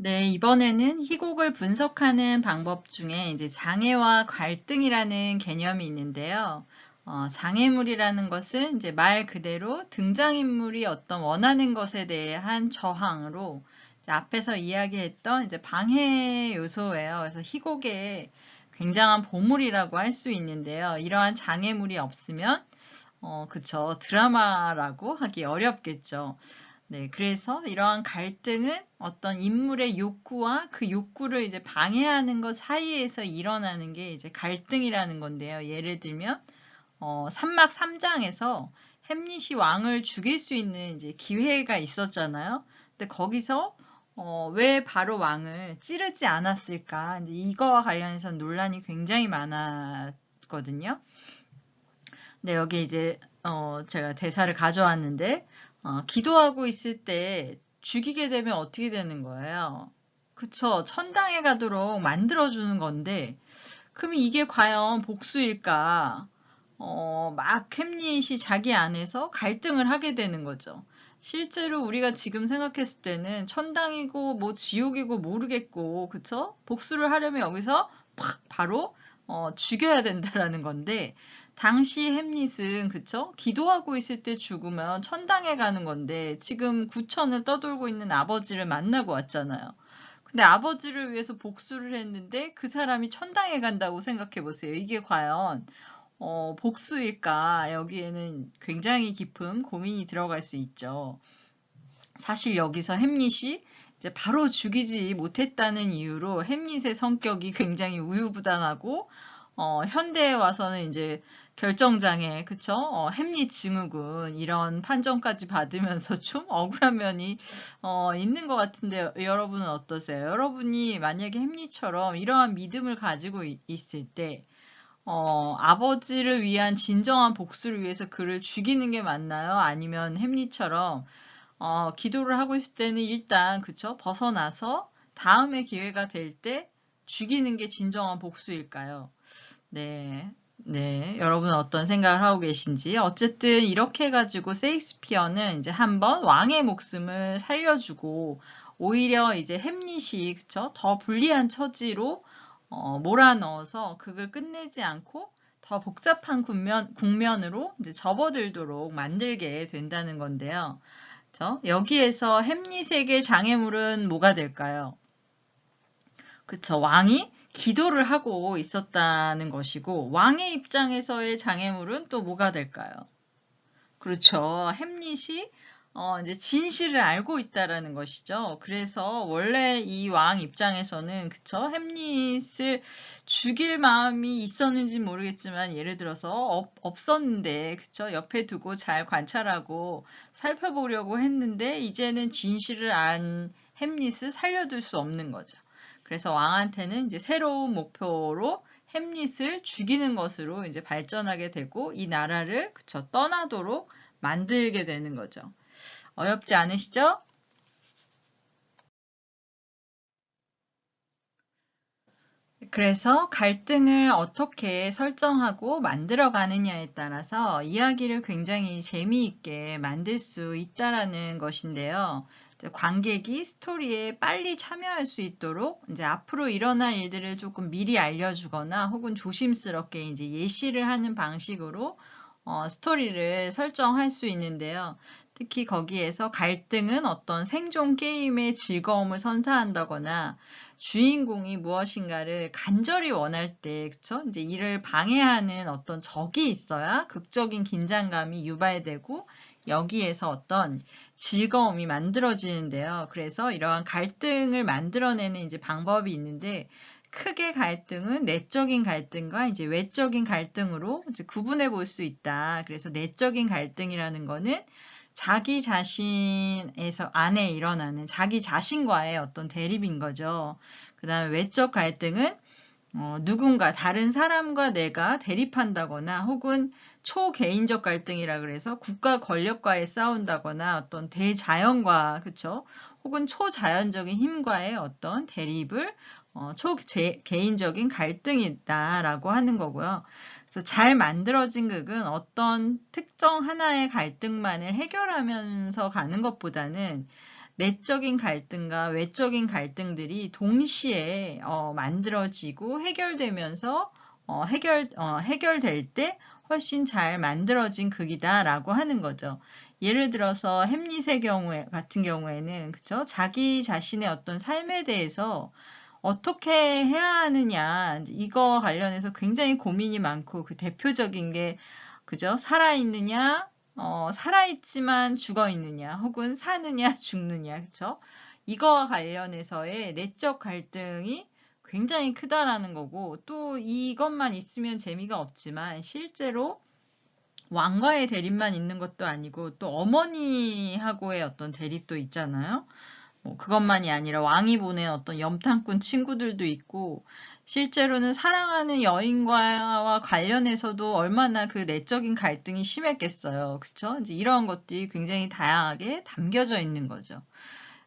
네, 이번에는 희곡을 분석하는 방법 중에 이제 장애와 갈등이라는 개념이 있는데요. 어, 장애물이라는 것은 이제 말 그대로 등장인물이 어떤 원하는 것에 대한 저항으로 앞에서 이야기했던 이제 방해 요소예요. 그래서 희곡의 굉장한 보물이라고 할 수 있는데요. 이러한 장애물이 없으면 어, 그쵸. 드라마라고 하기 어렵겠죠. 네, 그래서 이러한 갈등은 어떤 인물의 욕구와 그 욕구를 이제 방해하는 것 사이에서 일어나는 게 이제 갈등이라는 건데요. 예를 들면 어, 삼막 3장에서 햄릿이 왕을 죽일 수 있는 이제 기회가 있었잖아요. 근데 거기서 어, 왜 바로 왕을 찌르지 않았을까? 이거와 관련해서 논란이 굉장히 많았거든요. 네, 여기 이제 어, 제가 대사를 가져왔는데 어, 기도하고 있을 때 죽이게 되면 어떻게 되는 거예요? 그쵸. 천당에 가도록 만들어주는 건데 그럼 이게 과연 복수일까? 어, 막 햄릿이 자기 안에서 갈등을 하게 되는 거죠. 실제로 우리가 지금 생각했을 때는 천당이고 뭐 지옥이고 모르겠고 그쵸? 복수를 하려면 여기서 팍 바로 어, 죽여야 된다라는 건데 당시 햄릿은 그쵸? 기도하고 있을 때 죽으면 천당에 가는 건데 지금 구천을 떠돌고 있는 아버지를 만나고 왔잖아요. 근데 아버지를 위해서 복수를 했는데 그 사람이 천당에 간다고 생각해 보세요. 이게 과연 어, 복수일까? 여기에는 굉장히 깊은 고민이 들어갈 수 있죠. 사실 여기서 햄릿이 이제 바로 죽이지 못했다는 이유로 햄릿의 성격이 굉장히 우유부단하고 어, 현대에 와서는 이제 결정장애, 그쵸? 어, 햄릿 증후군 이런 판정까지 받으면서 좀 억울한 면이 어, 있는 것 같은데 여러분은 어떠세요? 여러분이 만약에 햄릿처럼 이러한 믿음을 가지고 있을 때 어, 아버지를 위한 진정한 복수를 위해서 그를 죽이는 게 맞나요? 아니면 햄릿처럼 어, 기도를 하고 있을 때는 일단 그쵸? 벗어나서 다음에 기회가 될 때 죽이는 게 진정한 복수일까요? 네. 네, 여러분은 어떤 생각을 하고 계신지. 어쨌든 이렇게 해가지고 세익스피어는 이제 한번 왕의 목숨을 살려주고 오히려 이제 햄릿이 그쵸 더 불리한 처지로 어, 몰아넣어서 그걸 끝내지 않고 더 복잡한 국면, 국면으로 이제 접어들도록 만들게 된다는 건데요. 그쵸? 여기에서 햄릿에게 장애물은 뭐가 될까요? 그쵸 왕이 기도를 하고 있었다는 것이고 왕의 입장에서의 장애물은 또 뭐가 될까요? 그렇죠. 햄릿이 어, 이제 진실을 알고 있다라는 것이죠. 그래서 원래 이 왕 입장에서는 그쵸 햄릿을 죽일 마음이 있었는지 모르겠지만 예를 들어서 없, 없었는데 그쵸 옆에 두고 잘 관찰하고 살펴보려고 했는데 이제는 진실을 안 햄릿을 살려둘 수 없는 거죠. 그래서 왕한테는 이제 새로운 목표로 햄릿을 죽이는 것으로 이제 발전하게 되고 이 나라를 그쵸 떠나도록 만들게 되는 거죠. 어렵지 않으시죠? 그래서 갈등을 어떻게 설정하고 만들어 가느냐에 따라서 이야기를 굉장히 재미있게 만들 수 있다라는 것인데요. 관객이 스토리에 빨리 참여할 수 있도록 이제 앞으로 일어날 일들을 조금 미리 알려주거나 혹은 조심스럽게 이제 예시를 하는 방식으로 어, 스토리를 설정할 수 있는데요. 특히 거기에서 갈등은 어떤 생존 게임의 즐거움을 선사한다거나 주인공이 무엇인가를 간절히 원할 때, 그쵸? 이제 이를 방해하는 어떤 적이 있어야 극적인 긴장감이 유발되고 여기에서 어떤 즐거움이 만들어지는데요. 그래서 이러한 갈등을 만들어내는 이제 방법이 있는데 크게 갈등은 내적인 갈등과 이제 외적인 갈등으로 이제 구분해 볼 수 있다. 그래서 내적인 갈등이라는 거는 자기 자신에서 안에 일어나는 자기 자신과의 어떤 대립인 거죠. 그 다음에 외적 갈등은 어, 누군가 다른 사람과 내가 대립한다거나 혹은 초개인적 갈등이라 그래서 국가 권력과의 싸운다거나 어떤 대자연과 그쵸 혹은 초자연적인 힘과의 어떤 대립을 어, 초개인적인 갈등이다라고 하는 거고요. 그래서 잘 만들어진 극은 어떤 특정 하나의 갈등만을 해결하면서 가는 것보다는 내적인 갈등과 외적인 갈등들이 동시에 어, 만들어지고 해결되면서 어, 해결 어, 해결될 때 훨씬 잘 만들어진 극이다라고 하는 거죠. 예를 들어서 햄릿의 경우에 같은 경우에는 그쵸 자기 자신의 어떤 삶에 대해서 어떻게 해야 하느냐 이거 관련해서 굉장히 고민이 많고 그 대표적인 게 그죠 살아 있느냐 어, 살아있지만 죽어 있느냐 혹은 사느냐 죽느냐 그쵸 이거와 관련해서의 내적 갈등이 굉장히 크다라는 거고 또 이것만 있으면 재미가 없지만 실제로 왕과의 대립만 있는 것도 아니고 또 어머니하고의 어떤 대립도 있잖아요. 뭐 그것만이 아니라 왕이 보낸 어떤 염탐꾼 친구들도 있고 실제로는 사랑하는 여인과 관련해서도 얼마나 그 내적인 갈등이 심했겠어요. 그쵸? 이제 이런 것들이 굉장히 다양하게 담겨져 있는 거죠.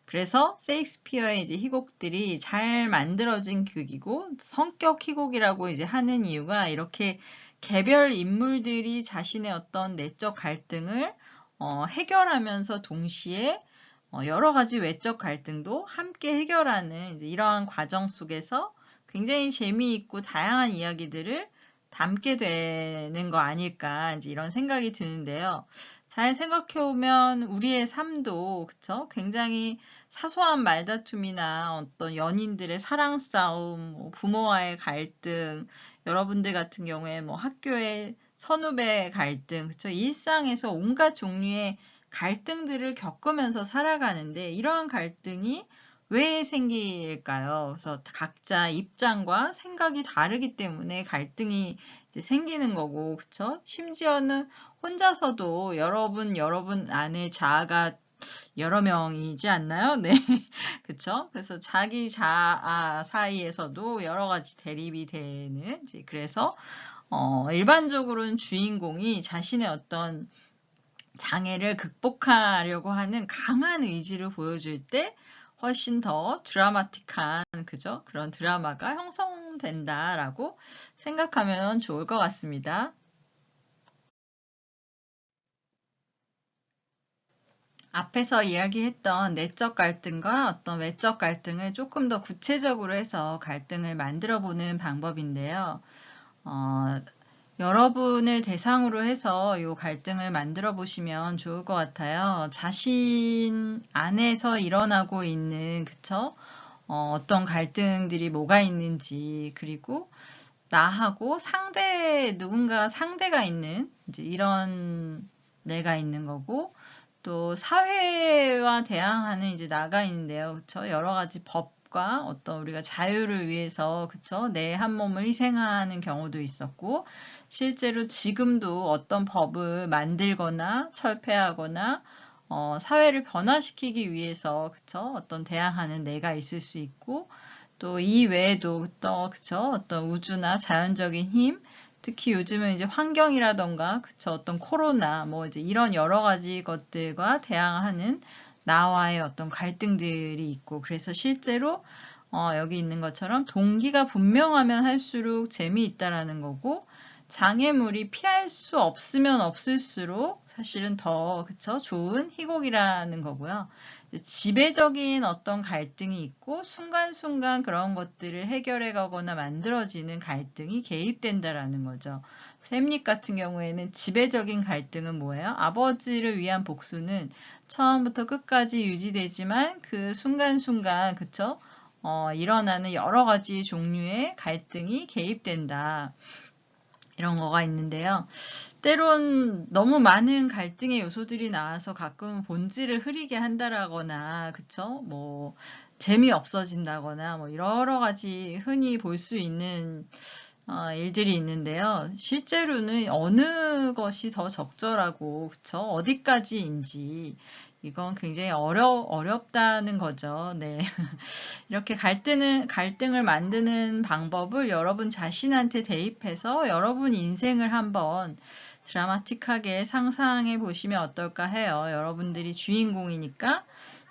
그래서 세익스피어의 이제 희곡들이 잘 만들어진 극이고 성격 희곡이라고 이제 하는 이유가 이렇게 개별 인물들이 자신의 어떤 내적 갈등을 어, 해결하면서 동시에 어, 여러 가지 외적 갈등도 함께 해결하는 이러한 과정 속에서 굉장히 재미있고 다양한 이야기들을 담게 되는 거 아닐까 이제 이런 생각이 드는데요. 잘 생각해 보면 우리의 삶도 그쵸? 굉장히 사소한 말다툼이나 어떤 연인들의 사랑 싸움, 뭐 부모와의 갈등, 여러분들 같은 경우에 뭐 학교의 선후배 갈등, 그쵸? 일상에서 온갖 종류의 갈등들을 겪으면서 살아가는데 이러한 갈등이 왜 생길까요? 그래서 각자 입장과 생각이 다르기 때문에 갈등이 생기는 거고, 그쵸? 심지어는 혼자서도 여러분, 여러분 안에 자아가 여러 명이지 않나요? 네. 그쵸? 그래서 자기 자아 사이에서도 여러 가지 대립이 되는, 그래서, 어, 일반적으로는 주인공이 자신의 어떤 장애를 극복하려고 하는 강한 의지를 보여줄 때 훨씬 더 드라마틱한 그죠? 그런 드라마가 형성된다라고 생각하면 좋을 것 같습니다. 앞에서 이야기했던 내적 갈등과 어떤 외적 갈등을 조금 더 구체적으로 해서 갈등을 만들어 보는 방법인데요. 어, 여러분을 대상으로 해서 이 갈등을 만들어 보시면 좋을 것 같아요. 자신 안에서 일어나고 있는 그쵸? 어, 떤 갈등들이 뭐가 있는지 그리고 나하고 상대 누군가 상대가 있는 이제 이런 내가 있는 거고 또 사회와 대항하는 이제 나가 있는데요. 그쵸? 여러 가지 법 과 어떤 우리가 자유를 위해서 그쵸? 내 한 몸을 희생하는 경우도 있었고 실제로 지금도 어떤 법을 만들거나 철폐하거나 어, 사회를 변화시키기 위해서 그쵸? 어떤 대항하는 내가 있을 수 있고 또 이 외에도 또 그쵸? 어떤 우주나 자연적인 힘 특히 요즘은 이제 환경이라던가 그쵸? 어떤 코로나 뭐 이제 이런 여러 가지 것들과 대항하는 나와의 어떤 갈등들이 있고 그래서 실제로 어, 여기 있는 것처럼 동기가 분명하면 할수록 재미있다라는 거고 장애물이 피할 수 없으면 없을수록 사실은 더 그쵸 좋은 희곡이라는 거고요. 지배적인 어떤 갈등이 있고 순간순간 그런 것들을 해결해 가거나 만들어지는 갈등이 개입된다라는 거죠. 샘립 같은 경우에는 지배적인 갈등은 뭐예요? 아버지를 위한 복수는 처음부터 끝까지 유지되지만 그 순간순간 그쵸? 어, 일어나는 여러 가지 종류의 갈등이 개입된다. 이런 거가 있는데요. 때론 너무 많은 갈등의 요소들이 나와서 가끔 본질을 흐리게 한다라거나, 그쵸? 뭐, 재미없어진다거나, 뭐, 여러 가지 흔히 볼 수 있는 어, 일들이 있는데요. 실제로는 어느 것이 더 적절하고, 그쵸? 어디까지인지, 이건 굉장히 어려, 어렵다는 거죠. 네. 이렇게 갈등을, 갈등을 만드는 방법을 여러분 자신한테 대입해서 여러분 인생을 한번 드라마틱하게 상상해 보시면 어떨까 해요. 여러분들이 주인공이니까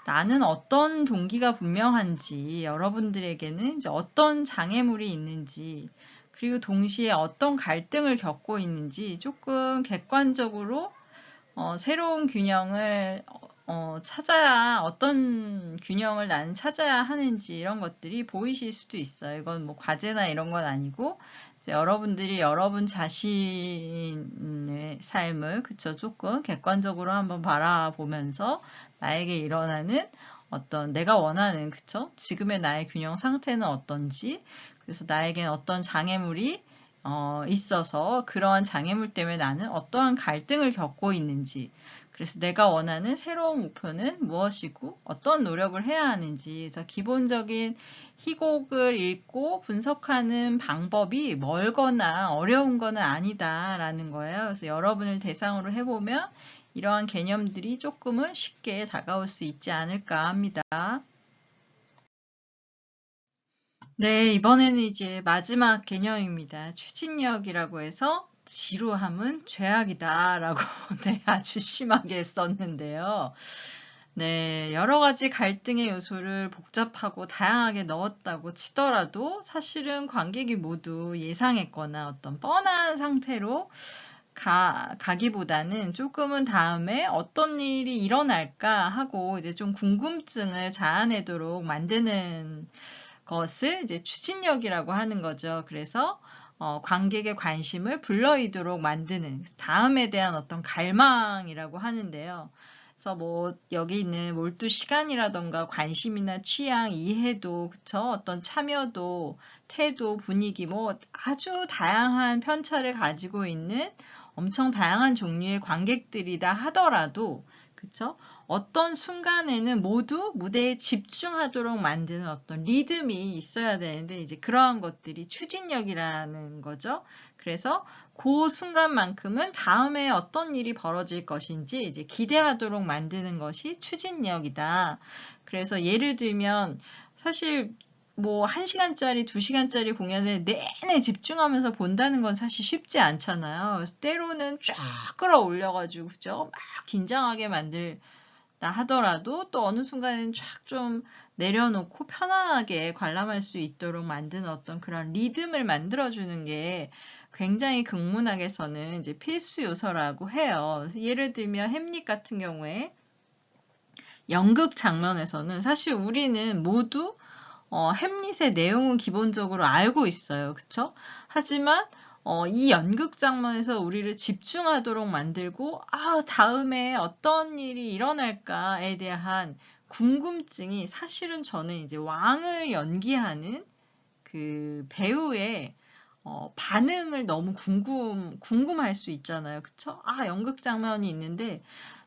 나는 어떤 동기가 분명한지, 여러분들에게는 이제 어떤 장애물이 있는지, 그리고 동시에 어떤 갈등을 겪고 있는지 조금 객관적으로 어, 새로운 균형을 어, 찾아야 어떤 균형을 나는 찾아야 하는지 이런 것들이 보이실 수도 있어요. 이건 뭐 과제나 이런 건 아니고 여러분들이 여러분 자신의 삶을 그쵸 조금 객관적으로 한번 바라보면서 나에게 일어나는 어떤 내가 원하는 그쵸 지금의 나의 균형 상태는 어떤지 그래서 나에겐 어떤 장애물이 어, 있어서 그러한 장애물 때문에 나는 어떠한 갈등을 겪고 있는지 그래서 내가 원하는 새로운 목표는 무엇이고 어떤 노력을 해야 하는지 그래서 기본적인 희곡을 읽고 분석하는 방법이 멀거나 어려운 거는 아니다라는 거예요. 그래서 여러분을 대상으로 해보면 이러한 개념들이 조금은 쉽게 다가올 수 있지 않을까 합니다. 네, 이번에는 이제 마지막 개념입니다. 추진력이라고 해서 지루함은 죄악이다 라고 네, 아주 심하게 썼는데요. 네, 여러 가지 갈등의 요소를 복잡하고 다양하게 넣었다고 치더라도 사실은 관객이 모두 예상했거나 어떤 뻔한 상태로 가, 가기보다는 조금은 다음에 어떤 일이 일어날까 하고 이제 좀 궁금증을 자아내도록 만드는 것을 이제 추진력이라고 하는 거죠. 그래서 어, 관객의 관심을 불러이도록 만드는 다음에 대한 어떤 갈망이라고 하는데요. 그래서 뭐 여기 있는 몰두 시간이라던가 관심이나 취향, 이해도 그쵸 어떤 참여도, 태도, 분위기 뭐 아주 다양한 편차를 가지고 있는 엄청 다양한 종류의 관객들이다 하더라도 그쵸? 어떤 순간에는 모두 무대에 집중하도록 만드는 어떤 리듬이 있어야 되는데 이제 그러한 것들이 추진력이라는 거죠. 그래서 그 순간만큼은 다음에 어떤 일이 벌어질 것인지 이제 기대하도록 만드는 것이 추진력이다. 그래서 예를 들면 사실 뭐 1시간짜리, 2시간짜리 공연을 내내 집중하면서 본다는 건 사실 쉽지 않잖아요. 때로는 쫙 끌어올려가지고, 그죠? 막 긴장하게 만들다 하더라도 또 어느 순간에는 쫙 좀 내려놓고 편안하게 관람할 수 있도록 만드는 어떤 그런 리듬을 만들어주는 게 굉장히 극문학에서는 이제 필수 요소라고 해요. 예를 들면 햄릿 같은 경우에 연극 장면에서는 사실 우리는 모두 어, 햄릿의 내용은 기본적으로 알고 있어요. 그쵸? 하지만 어, 이 연극 장면에서 우리를 집중하도록 만들고 아 다음에 어떤 일이 일어날까에 대한 궁금증이 사실은 저는 이제 왕을 연기하는 그 배우의 어, 반응을 너무 궁금 궁금할 수 있잖아요. 그쵸? 아 연극 장면이 있는데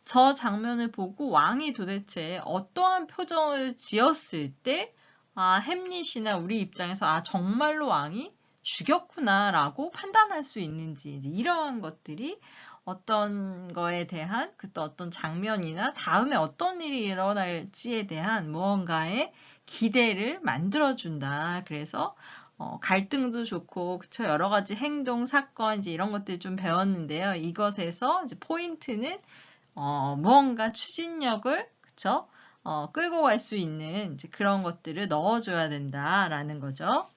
저 장면을 보고 왕이 도대체 어떠한 표정을 지었을 때 아, 햄릿이나 우리 입장에서 아, 정말로 왕이 죽였구나라고 판단할 수 있는지 이러한 것들이 어떤 거에 대한 그때 어떤 장면이나 다음에 어떤 일이 일어날지에 대한 무언가의 기대를 만들어준다. 그래서 어, 갈등도 좋고 그쵸 여러 가지 행동 사건 이제 이런 것들 좀 배웠는데요. 이것에서 이제 포인트는 어, 무언가 추진력을 그쵸 어, 끌고 갈 수 있는 그런 것들을 넣어줘야 된다라는 거죠.